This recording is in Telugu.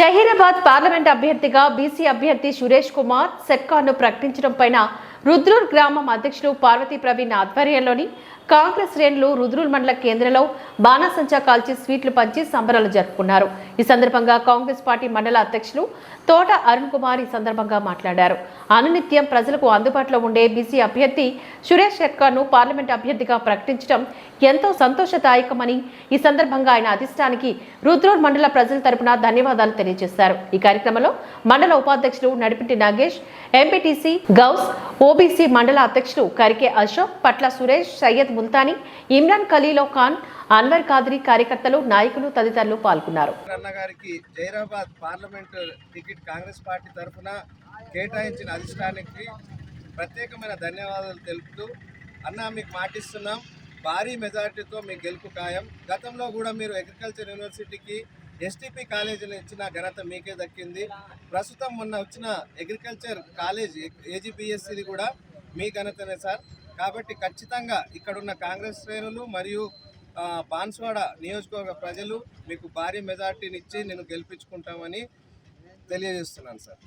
జహీరాబాద్ పార్లమెంట్ అభ్యర్థిగా బీసీ అభ్యర్థి సురేష్ కుమార్ సెట్కార్ను ప్రకటించడం పైన రుద్రూర్ గ్రామం అధ్యక్షులు పార్వతీ ప్రవీణ్ ఆధ్వర్యంలోని కాంగ్రెస్ శ్రేణులు రుద్రూర్ మండల కేంద్రంలో బాణాసంచా కాల్చి స్వీట్లు పంచి సంబరాలు జరుపుకున్నారు. ఈ సందర్భంగా కాంగ్రెస్ పార్టీ మండల అధ్యక్షులు తోట అరుణ్ కుమార్ ఈ సందర్భంగా మాట్లాడారు. అనునిత్యం ప్రజలకు అందుబాటులో ఉండే బీసీ అభ్యర్థి సురేష్ షెట్కార్ను పార్లమెంట్ అభ్యర్థిగా ప్రకటించడం ఎంతో సంతోషదాయకమని ఈ సందర్భంగా ఆయన అధిష్టానికి రుద్రూర్ మండల ప్రజల తరపున ధన్యవాదాలు తెలియజేశారు. ఈ కార్యక్రమంలో మండల ఉపాధ్యక్షులు నడిపింటి నాగేష్ ఎంపీటీసీ గౌస్ ఓబీసీ మండల అధ్యక్షులు కరికే అశోక్ పట్ల సురేష్ సయ్యద్ ముల్తానీ ఇమ్రాన్ ఖలీలో ఖాన్ అన్వర్ కాదరి కార్యకర్తలు నాయకులు తదితరులు పాల్గొన్నారు. అన్న Zaheerabad parliament ticket Congress party తరఫున కేటాయించిన అధిష్టానానికి ప్రత్యేకమైన ధన్యవాదాలు తెలుపుతూ అన్న మీకు మాటిస్తున్నాం. భారీ మెజారిటీతో మీ గెలుపు ఖాయం. గతంలో కూడా మీరు అగ్రికల్చర్ యూనివర్సిటీకి ఎస్టీపీ కాలేజీని ఇచ్చిన ఘనత మీకే దక్కింది. ప్రస్తుతం మొన్న వచ్చిన అగ్రికల్చర్ కాలేజ్ ఏజీబీఎస్సీది కూడా మీ ఘనతనే సార్. కాబట్టి ఖచ్చితంగా ఇక్కడున్న కాంగ్రెస్ శ్రేణులు మరియు బాన్స్వాడ నియోజకవర్గ ప్రజలు మీకు భారీ మెజార్టీనిచ్చి నేను గెలిపించుకుంటామని తెలియజేస్తున్నాను సార్.